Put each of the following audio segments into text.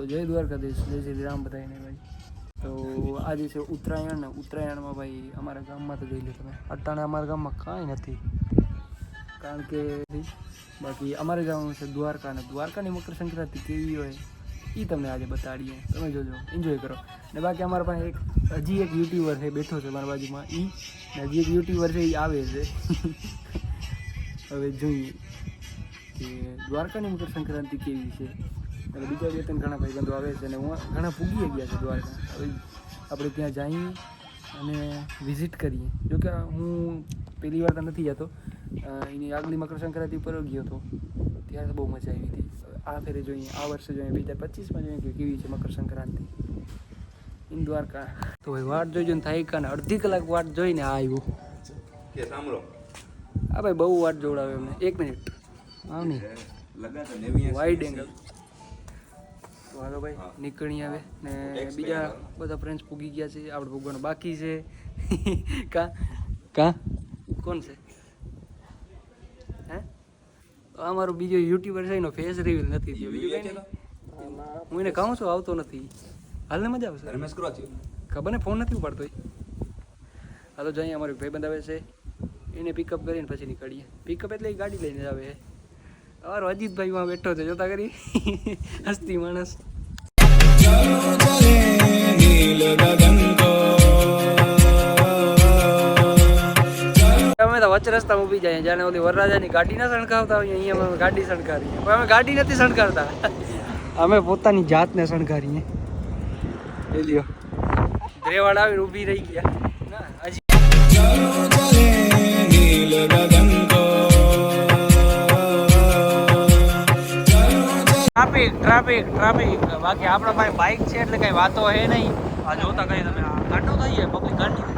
તો જય દ્વારકાધીશ, જય શ્રી રામ બધાને ભાઈ. તો આજે છે ઉત્તરાયણ ને, ઉત્તરાયણમાં ભાઈ અમારા ગામમાં તો જોઈ લો તમે. અટાણે અમારા ગામમાં કાંઈ નથી. કારણ કે બાકી અમારે જવાનું છે દ્વારકા ને દ્વારકાની મકર સંક્રાંતિ કેવી હોય એ તમને આજે બતાડીએ. તમે જોજો એન્જોય કરો. ને બાકી અમારા પાસે એક, હજી એક યુટ્યુબર છે, બેઠો છે મારા બાજુમાં એ ને હજી એક યુટ્યુબર છે એ આવે છે. હવે જોઈએ કે દ્વારકાની મકર સંક્રાંતિ કેવી છે. અને બીજા બે ત્રણ ઘણા ભાઈબંધો આવે છે અને હું ઘણા પૂગી ગયા છે દ્વારકા. હવે આપણે ત્યાં જઈએ અને વિઝિટ કરીએ. જોકે હું પહેલી વાર તો નથી જતો. એની આગલી મકર સંક્રાંતિ ઉપર ગયો હતો. ત્યારે તો બહુ મજા આવી હતી. આ ફેરે જોઈએ આ વર્ષે જોઈએ બે હજાર પચીસમાં જોઈએ કે કેવી છે મકર સંક્રાંતિ. ઇન દ્વારકા. તો ભાઈ વાટ જોઈ જોઈને થાય કાને અડધી કલાક વાટ જોઈને આ આવ્યું. કે સાંભળો. હા ભાઈ બહુ વાટ જોડાવે એમને એક મિનિટ. આવ નહીં વાઇડ એંગલ તો હાલો ભાઈ. નીકળી આવે ને બીજા બધા ફ્રેન્ડ્સ પૂગી ગયા છે આપણે પૂગવાનું બાકી છે. કા? કા? કોણ છે? હે? તો આ મારો બીજો યુટ્યુબર છે એનો ફેસ રિવીલ નથી થયો. બીજું કંઈ. હું એને કહું છું આવતો નથી. હાલને મજા આવશે રમેશ કરો ખબર ને ફોન નથી ઉપાડતો હાલો જઈએ અમારો ભાઈ ભાઈબંધ આવે છે. એને પિકઅપ કરીને પછી નીકળીએ. પિકઅપ એટલે એ ગાડી લઈને આવે અમારો અજીતભાઈ માં બેઠો છે જોતા કરી હસ્તી માણસ. અમે તો વચ્ચે રસ્તામાં ઊભી જાય જાણે ઓલી વરરાજાની ગાડી ના સણકાવતા હોય અહીંયા અમે ગાડી સણકારીએ પણ અમે ગાડી નથી સણકારતા અમે પોતાની જાતને સણકારીએ એ લ્યો ધ્રેવાડ આવીને ઊભી રહી ગયા. Traffic traffic traffic. બાકી આપણા પાસે બાઇક છે એટલે કઈ વાતો હે નહીં. આ જોતા કઈ તમે ગાંડો થઈ જાય પબ્લિક ગાંડી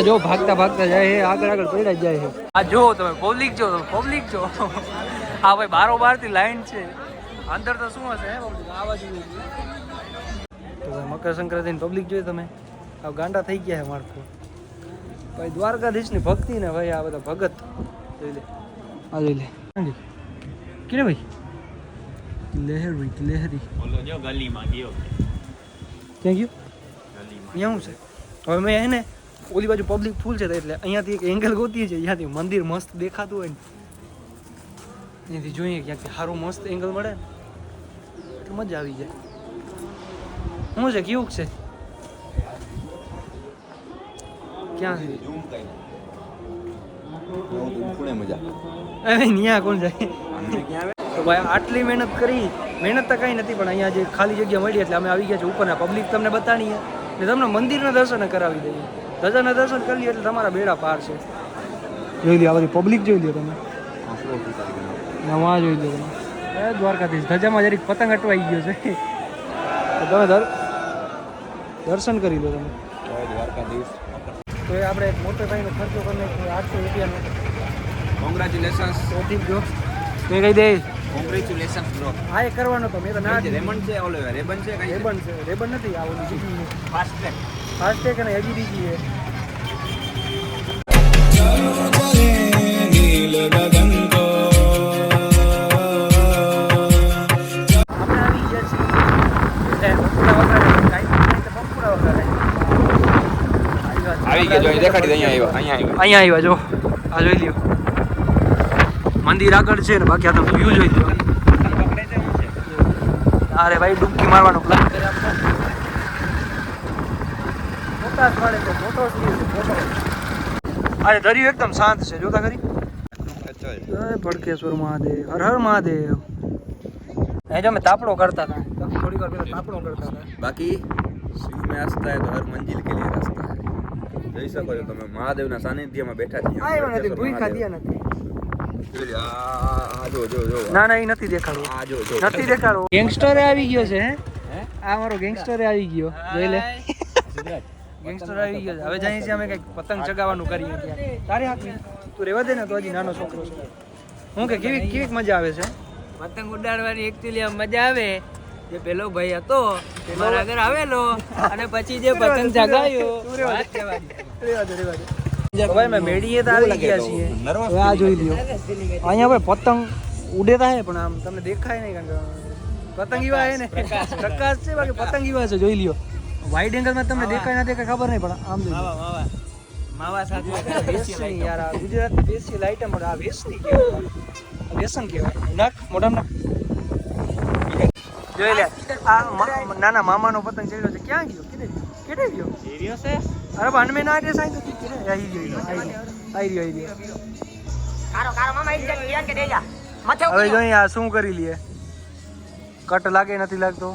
આ જો ભાગતા ભાગતા જાય છે આગળ આગળ પડ્યા જાય છે. આ જો તમે પબ્લિક જો પબ્લિક જો. આ ભાઈ બારો બારથી લાઈન છે. અંદર તો શું હશે? આ બાજુ તો મકર સંક્રાંતિ પબ્લિક જોઈએ તમે? આ ગાંડા થઈ ગયા છે માળખું ભાઈ દ્વારકાધીશની ભક્તિ ને ભાઈ આ બધા ભગત. જોઈ લે. આ જોઈ લે. હાંજી કેને ભાઈ? લહેરી લહેરી. બોલો જો ગલીમાં ગયો ક્યાં યુ ગલીમાં. અહીંયા શું છે. હવે મેં એને ઓલી બાજુ પબ્લિક ફૂલ છે તો એટલે અહીંયાથી એક એંગલ ગોતીએ છે જ્યાંથી મંદિર મસ્ત દેખાતું હોય ને. અહીંયાથી જોઈએ ક્યાંક સારું મસ્ત એંગલ મળે ને. મજા આવી જાય. શું છે કેવું છે? ક્યાં છે? મજા અરે ન્યા કોણ જાય? તો ભાઈ આટલી મહેનત કરી. મહેનત તો કંઈ નથી પણ અહીંયા જે ખાલી જગ્યા મળી એટલે અમે આવી ગયા છે ઉપરના. પબ્લિક તમને બતાડીએ. ને તમને મંદિરના દર્શન કરાવી દઈએ. ધજાના દર્શન કરી એટલે તમારા બેડા પાર છે. જોઈ લો આ બધી પબ્લિક જોઈ લો તમે. નવા જોઈ લો તમે. એ દ્વારકાધીશ ધજામાં જરીક પતંગ અટવાઈ ગયો છે. તો તમે દર્શન કરી લો તમે. દ્વારકાધીશ. તો એ આપણે એક મોટો ભાઈનો ખર્ચો કરીને આઠસો રૂપિયાનો. કોંગ્રેચ્યુલેશન્સ ઓથી જો. તો કહી દે. કોંગ્રેચ્યુલેશન્સ બ્રો હા એ કરવાનો તો મેં તો ના રેબન છે ઓલે રેબન છે કઈ રેબન છે રેબન નથી આ ફાસ્ટ બીજી. ફાસ્ટ ટ્રેક અને હજી બીજી છે. અહીંયા આવ્યા અહીંયા જો. આ જોઈ લ્યો. મંદિર આગળ છે ને બાકી આ તો વ્યૂ જોઈ લ્યો. અરે ભાઈ ડૂબકી મારવાનો પ્લાન કરી અરે દરિયો એકદમ શાંત છે. જોતા કરી ભડકેશ્વર મહાદેવ હર હર મહાદેવ. એ જો મેં તાપડો કરતા હતા. થોડીક વાર પેલા તાપડો કરતા હતા. બાકી શિવ મેં હે તો હર મંજિલ કે લીએ રસ્તા. જોઈ શકો છો તમે. મહાદેવના સાનિધ્યમાં બેઠા છીએ આવ્યો નથી ભૂઈ ખાધ્યા નથી ના ના એ નથી દેખાડવું. આ જો જો. નથી દેખાડવું. ગેંગસ્ટરે આવી ગયો છે હે? આ મારો ગેંગસ્ટરે આવી ગયો. જોઈ લે. ગેંગસ્ટર આવી ગયો હવે જઈએ છીએ અમે કંઈક પતંગ ચગાવવાનું કરીએ ત્યાં તારે હાથ? તું રેવા દે ને તો હજી નાનો છોકરો છે. હું કે કેવી કેવી મજા આવે છે? પતંગ ઉડાડવાની એકચ્યુઅલી મજા આવે. જે પેલો ભાઈ હતો તે મારા આગળ આવેલો અને પછી જે પતંગ મેં મેળીએ તો આવી ગયા છીએ. હવે આ જોઈ લ્યો. અહીંયા ભાઈ પતંગ ઉડેતા હે પણ આમ તમને દેખાય નહીં કારણ કે પતંગ એવા હે ને. પ્રકાશ. છે બાકી પતંગ એવા છે જોઈ લ્યો. વાઇડ એંગલમાં તમને દેખાય ના દેખાય ખબર નહીં પણ આમ જોઈ. માવા માવા. સાથે વેસની યાર આ ગુજરાત વેસી લાઈટ મળે આ વેસની કહેવાય. વેસન કહેવાય. નાખ મોઢામાં નાખ. જોઈ લે આ નાના મામાનો પતંગ ચડ્યો છે ક્યાં ગયો કેડે કેડે ગયો એરિયો છે અરે પણ હનમે ના આડે સાઈ તો કેડે આવી ગયો આવી ગયો આઈ ગયો દેજા ગયો હવે જોઈએ આ શું કરી લીએ કટ લાગે નથી લાગતો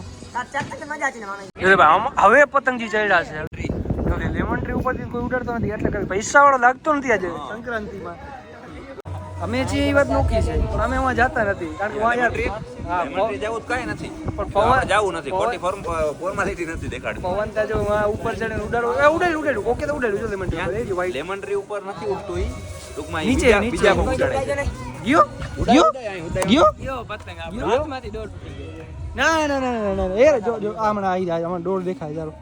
હવે પતંગજી ચડ્યા છે લેમન ટ્રી ઉપરથી કોઈ ઉડાડતો નથી એટલે કઈ પૈસા વાળો લાગતો નથી આજે સંક્રાંતિમાં અમે જે એ વાત નોખી છે પણ અમે એમાં જતા નથી કારણ કે વાં યાર જવું કઈ નથી. પણ પવન જવું નથી. ખોટી ફોર્મ ફોર્માલિટી નથી દેખાડતી. પવન ત્યાં જો ઉપર ચડીને ઉડાડો. એ ઉડાડ્યું ઉડાડ્યું. ઓકે તો ઉડાડ્યું. જો લેમન ટ્રી ઉપર લેમન ટ્રી ઉપર નથી ઉડતું ઈ. ટૂંકમાં નીચે, બીજા-. કોઈ ઉડાડે ગયો? ગયો? ગયો? ગયો પતંગ આપણો હાથમાંથી તૂટી ગયો. ના ના ના ના ના. એ જો જો આમણા હમણાં આવી જાય હમણાં ડોર દેખાય ચાલો.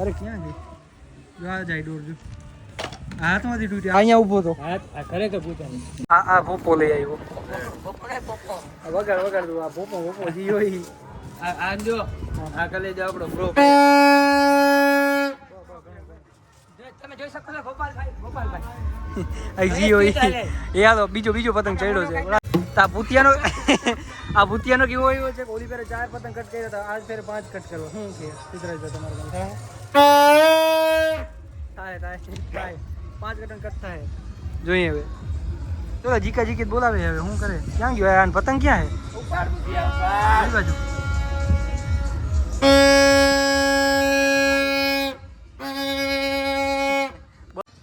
અરે ક્યાં છે જો આ જાય ડોર જો. હાથમાંથી તૂટ્યા. અહીંયા ઊભો તો. હાથ આ ખરેખર પૂછાય આ આ ભોપો લઈ આવ્યો. આ વગાડ વગાડ દો આ ભોપો ભોપો જીયો આ આ જો. આ કલે જો આપણો બ્રો તમે જોઈ શકો છો ગોપાલભાઈ ગોપાલભાઈ. આ જીયો ઈ એ હાલો બીજો બીજો પતંગ ચડ્યો છે. આ ભૂતિયાનો આ ભૂતિયાનો કેવો આવ્યો છે? ઓલી ફેરે ચાર પતંગ કટ કર્યા હતા આજ ફેરે પાંચ કટ કરવા શું કે? સિદ્ધરાજ તમારું પાંચ કટન કટતા હે. જોઈએ હવે. ચલો જીકા જીકી બોલાવે હવે શું કરે? ક્યાં ગયો આ? પતંગ ક્યાં હે? કઈ બાજુ.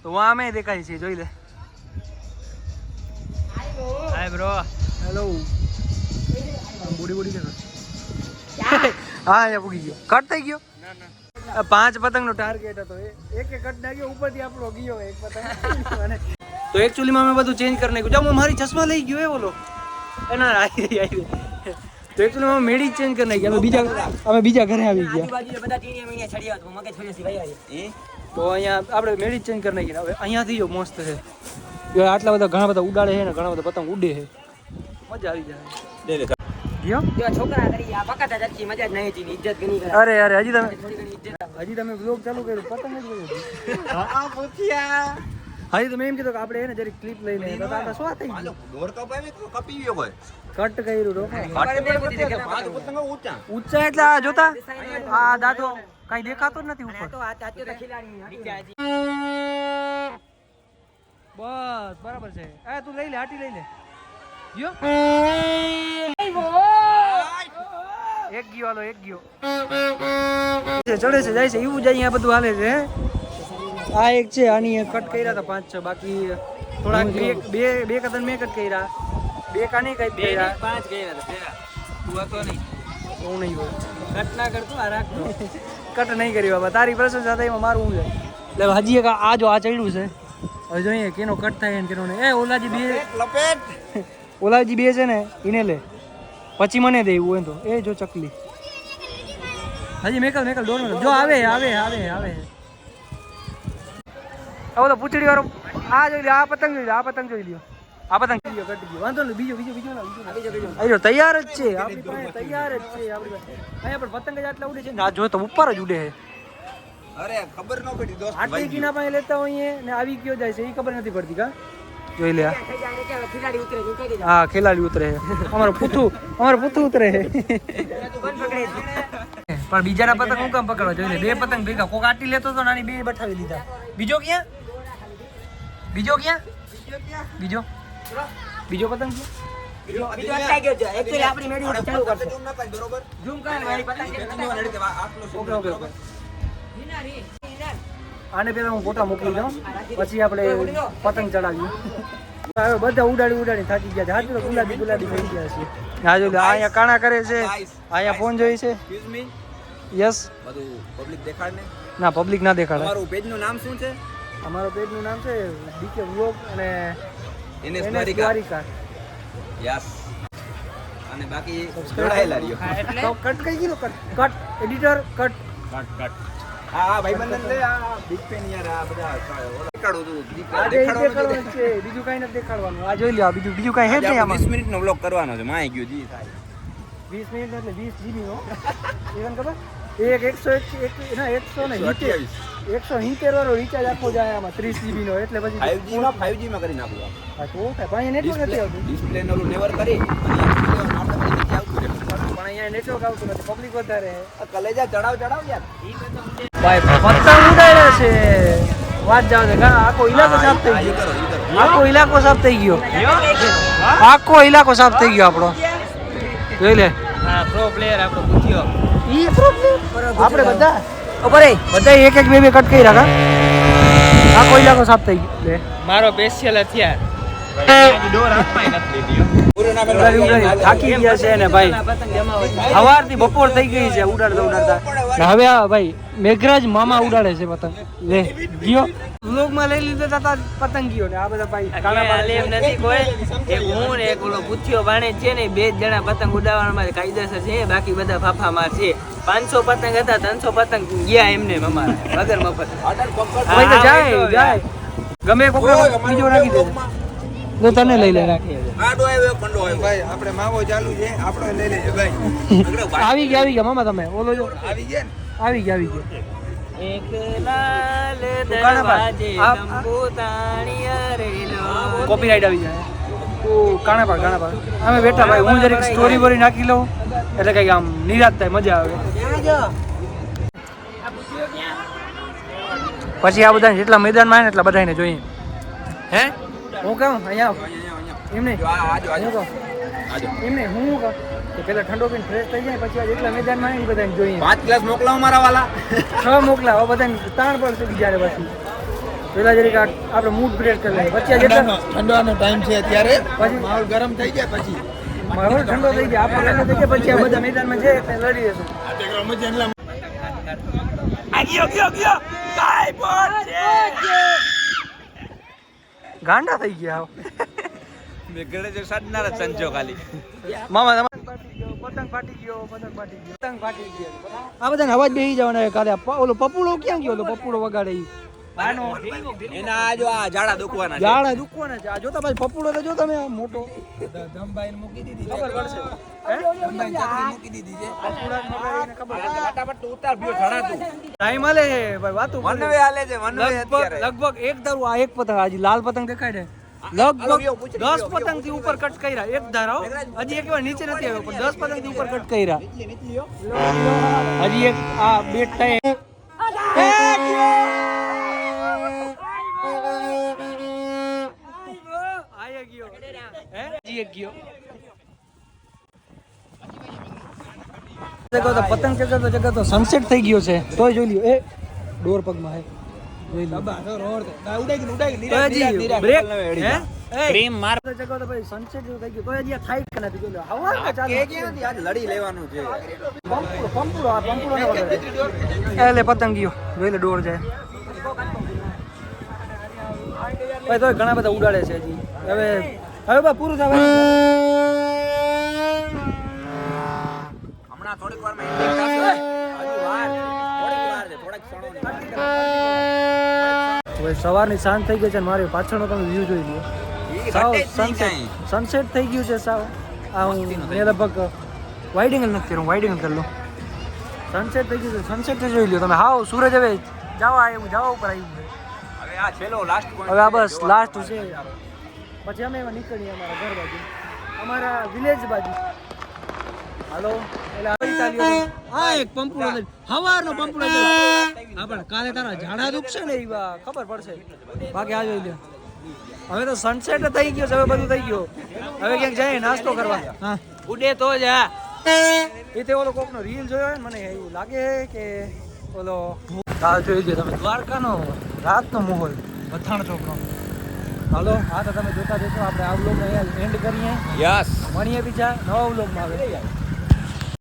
તો વાં અમે દેખાય છે જોઈ લે. Hi bro. Hello buddy buddy હા અહીંયા પૂગી ગયો. કટ થઈ ગયો? આ પાંચ પતંગ નો ટાર્ગેટ હતો એ. એક એક કટ નાખ્યો ઉપરથી આપણો ગયો એક પતંગ. અને તો એકચ્યુઅલી માં મેં બધું ચેન્જ કરી નાખ્યું. હું મારી ચશ્મા લઈ ગયો એ બોલો. એના આવી રહી, આવી તો એકચ્યુઅલી માં મેડી ચેન્જ કરી નાખી. અમે બીજા અમે બીજા ઘરે આવી ગયા. તો અહીંયા આપણે મેડી ચેન્જ કરી નાખી. હવે અહીંયાથી જો મસ્ત છે. આટલા બધા ઘણા બધા ઉડાડે છે ને ઘણા બધા પતંગ ઉડે છે. મજા આવી જાય. છોકરા કરી આ પકડતા જતી મજા જ નહીં હતી ઇજ્જત કરે. અરે અરે હજી તમે થોડી ઘણી ઇજ્જત હજી તમે બ્લોગ ચાલુ કર્યું પતંગ જ કર્યું હજી તમે એમ કીધું કે આપણે એને જરી ક્લિપ લઈને તો શું થઈ ગયું? દોર કપાવી તો કપી ગયો ભાઈ કટ કર્યું રોકો. પાંચ પતંગો ઊંચા. ઊંચા એટલે આ જોતા? આ દાદો કઈ દેખાતો જ નથી ઉપર. આ બસ બરાબર છે. એ તું લઈ લે હાટી લઈ લે. ગયો એક ગયો હાલો એક ગયો. ચડે છે જાય છે એવું જ અહીંયા બધું હાલે છે આ એક છે આની કટ કર્યા હતા પાંચ છ બાકી થોડાક બે બે બે કદન મેં કટ કર્યા. બે કાની કઈ કર્યા? પાંચ કર્યા હતા તું હતો નહીં. હું નહીં હોય. કટ ના કરતું આ રાખતો કટ નહીં કર્યો બાબા. તારી પ્રશંસા થઈ એમાં મારું હું છે? એટલે હજી એક આ જો આ ચડ્યું છે. હવે જોઈએ કેનો કટ થાય ને કેનો નહીં. એ ઓલાજી બે લપેટ. ઓલાજી બે છે ને એને લે. પછી મને દે એવું હોય તો. એ જો ચકલી. હજી મેકલ મેકલ દોડ મેકલ જો આવે આવે આવે આવે. આવો તો પૂછડી વાળો. આ જોઈ લે આ પતંગ જોઈ લ્યો આ પતંગ જોઈ લ્યો. આ પતંગ બીજો કટી ગયો વાંધો નહીં બીજો બીજો બીજો બીજો તૈયાર જ છે. આપણી પાસે તૈયાર જ છે આપણી પાસે. અહીંયા પણ પતંગ જ આટલા ઉડે છે ને આ જો તો ઉપર જ ઉડે છે. અરે ખબર ન પડી દોસ્ત આટલી કીના પાસે લેતા હોઈએ ને આવી કયો જાય છે એ ખબર નથી પડતી કા? જોઈ લે. હા ખેલાડી ઉતરે. છે અમારું પૂથું અમારું પૂથું ઉતરે. છે પણ બીજાના પતંગ હું કામ પકડવા? લે બે પતંગ ભેગા. કોક આટી લેતો તો નાની બે બઠાવી લીધા બીજો ક્યાં? બીજો ક્યાં? બીજો? બીજો પતંગ ક્યાં? ના આને પેલા હું ફોટા મોકલી દઉં. પછી આપણે પતંગ ચડાવીએ. હવે બધા ઉડાડી ઉડાડી થાકી ગયા છે. હાજર ગુલાબી ગુલાબી થઈ ગયા છે. હા જો લે, આ અહીંયા કાણા કરે છે. અહીંયા ફોન જોઈ છે. યસ બધું પબ્લિક દેખાડ ને ના પબ્લિક ના દેખાડે. અમારું પેજનું નામ શું છે? અમારો પેજનું નામ છે ડીકે વ્લોગ અને એનએસ દ્વારિકા. યસ અને બાકી જોડાયેલા રહ્યો. કટ કઈ ગયો cut cut editor cut cut cut લે આ બિગ પેન યાર આ બધા દેખાડું તું દેખાડવાનું દેખાડવાનું છે બીજું કાંઈ નથી દેખાડવાનું. આ જોઈ લો બીજું બીજું કાંઈ હે જ આમાં. 20 મિનિટનો બ્લોગ કરવાનો છે માય ગયો જી થાય. વીસ મિનિટ એટલે જીબી નો. ખબર? એક એકસો એક ના એકસો ને સિત્તેર. એકસો સિત્તેર વાળો રિચાર્જ આખો જાય આમાં ત્રીસ જીબી નો એટલે પછી 5G માં 5G માં કરી નાખું. હા, તો કાંઈ. પણ અહીંયા નેટવર્ક નથી આવતું. ડિસ્પ્લે નો લેવર કરી. પણ અહીંયા નેટવર્ક આવતું. નથી પબ્લિક વધારે. કલેજા ચડાવ ચડાવ યાર. ભાઈ પતંગ ઉડાડે છે. વાત જાવ છે આખો ઇલાકો સાફ થઈ ગયો. આખો ઇલાકો સાફ થઈ ગયો. આખો ઇલાકો સાફ થઈ ગયો આપણો. જોઈ લે. પ્રો પ્લેયર આપણો ઈ બધા બરાબર. બધા? એક એક બે બે કટ કરી રાખા આખો ઇલાકો સાફ થઈ ગયો. મારો સ્પેશિયલ હથિયાર ઉડાડી થાકી ગયા છે ને ભાઈ. સવારથી બપોર થઈ ગઈ છે ઉડાડતા ઉડાડતા. હવે આ ભાઈ મેઘરાજ મામા ઉડાડે છે પતંગ. લે ગયો વ્લોગમાં લઈ લીધા હતા પતંગીઓ ને આ બધા ભાઈ કાળા નથી કોઈ. એક હું ને એક ઓલો પૂછ્યો ભાણે છે ને બે જણા પતંગ ઉડાવવામાં કાયદેસર છે બાકી બધા ફાફા માર છે. પાંચસો પતંગ હતા ત્રણસો પતંગ ગયા એમને અમારા વગર મફત. જાય જાય. ગમે કોકરો બીજો નાખી દે. તો તને લઈ લે આડો આવ્યો કંડો આવ્યો. ભાઈ આપણે માવો ચાલુ છે આપણે લઈ લેજે ભાઈ આવી ગયા આવી ગયા મામા તમે. ઓલો જો આવી ગયા આવી ગયા આવી ગયા. એક લાલ. દરવાજે તંબુ તાણિયા આવી જાય. કાણા પર કાણા પાડ અમે બેઠા ભાઈ હું જરીક સ્ટોરી બોરી નાખી લઉં. એટલે કંઈક આમ નિરાશ થાય મજા આવે. પછી આ બધા જેટલા મેદાનમાં આવે ને એટલા બધાને જોઈએ. હે? હું કહું? અહીંયા આવ. એમ નહીં? એમ નહીં? હું કહું? કે પેલા ઠંડો પીને ફ્રેશ થઈ જાય પછી એટલા જેટલા મેદાનમાં આવે ને બધાને જોઈએ. પાંચ ગ્લાસ મોકલાવ મારા વાલા. છ મોકલાવ બધાને તાણ પડશે બીજાને પછી. પેલા જરીક આ આપણે મૂડ બ્રેડ કરી લઈએ પછી આ જેટલા ઠંડવાનો ટાઈમ છે અત્યારે. પછી માહોલ ગરમ થઈ જાય પછી. માહોલ ઠંડો થઈ જાય. આપણે ઠંડો થઈ જાય પછી આ બધા મેદાનમાં છે એટલે લડી લેશું ગાંડા થઈ ગયા હાવ. મેં ઘરે જો સાડનાર જ સંચો ખાલી. મામા તમારે પતંગ ફાટી ગયો પતંગ ફાટી ગયો પતંગ ફાટી ગયો આ બધાને અવાજ બેસી જવાના કાલે. ઓલો પપુડો ક્યાં ગયો ઓલો પપુડો વગાડે એના જો આ ઝાડા દુખવાના છે. ઝાડા દુખવાના છે. આ જોતા ભાઈ પપુડો તો જો તમે આ મોટો. ખબર પડશે. હે? ખબર પડશે. ફટાફટ તું ઉતાર ભ્યો ઝાડા તું ટાઈમ હાલે ભાઈ વાતો વનવે હાલે છે વનવે લગભગ એક ધારું આ એક પતંગ હજી લાલ પતંગ દેખાય છે. લગભગ દસ પતંગથી ઉપર કટ કર્યા એક ધારો હજી એક વાર નીચે નથી આવ્યો પણ દસ પતંગથી ઉપર કટ કર્યા. હજી એક આ બે થાય એક ગયો. પતંગ ચગાવતો ચગાવતો સનસેટ થઈ ગયો છે. તોય જોઈ લ્યો. એ ડોર પગમાં હે. જોઈ લ્યો. તો હજી બ્રેક હે? ક્રીમ માર ચગાવતો પછી સનસેટ જેવું થઈ ગયું. તોય હજી થાય કે નથી જોઈ હવા કે ચાલુ. કે ક્યાંથી આજ લડી લેવાનું છે. પંપુડો પંપુડો આ પંપુડો ને વગાડે એટલે પતંગીઓ. જોઈ લે ડોર જાય. ભાઈ ઘણા બધા ઉડાડે છે હજી. હવે હવે બા પૂરું થવા હમણાં થોડીક વારમાં ending થશે. હજી વાર. થોડીક વાર છે થોડાક ક્ષણોની હવે સવારની સાંજ થઈ ગઈ છે અને મારી પાછળનો તમે વ્યૂ જોઈ લો સાવ સનસેટ સનસેટ થઈ ગયું છે સાવ. આ હું મેં લગભગ વાઇડિંગ નથી કર્યું વાઇડિંગ કરી લો. સનસેટ થઈ ગયું છે સનસેટ જોઈ લો તમે. હાવ સૂરજ હવે જવા આવ્યું જવા ઉપર આવ્યું હવે આ છેલ્લો લાસ્ટ હવે આ બસ લાસ્ટ છે. પછી અમે એમાં નીકળીએ અમારા ઘર બાજુ. અમારા વિલેજ બાજુ. હાલો એટલે હા એક પંપુડો છે. હવારનો પંપુડો છે હા પણ કાલે તારા ઝાડા દુખશે ને. એવા ખબર પડશે. બાકી આ જોઈ લ્યો હવે તો સનસેટ થઈ ગયો છે હવે બધું થઈ ગયું. હવે ક્યાંક જાય નાસ્તો કરવા. હા. ઉડે તો જ. હા એ તે ઓલો કોકનો રીલ જોયો ને મને એવું લાગે કે ઓલો આ જોઈ લો તમે દ્વારકાનો રાતનો માહોલ બથાણ ચોકનો. હાલો હા તો તમે જોતા જશો. આપણે આ અહીંયા એન્ડ કરીએ. યસ મળીએ બીજા નવા વ્લોગમાં. આવે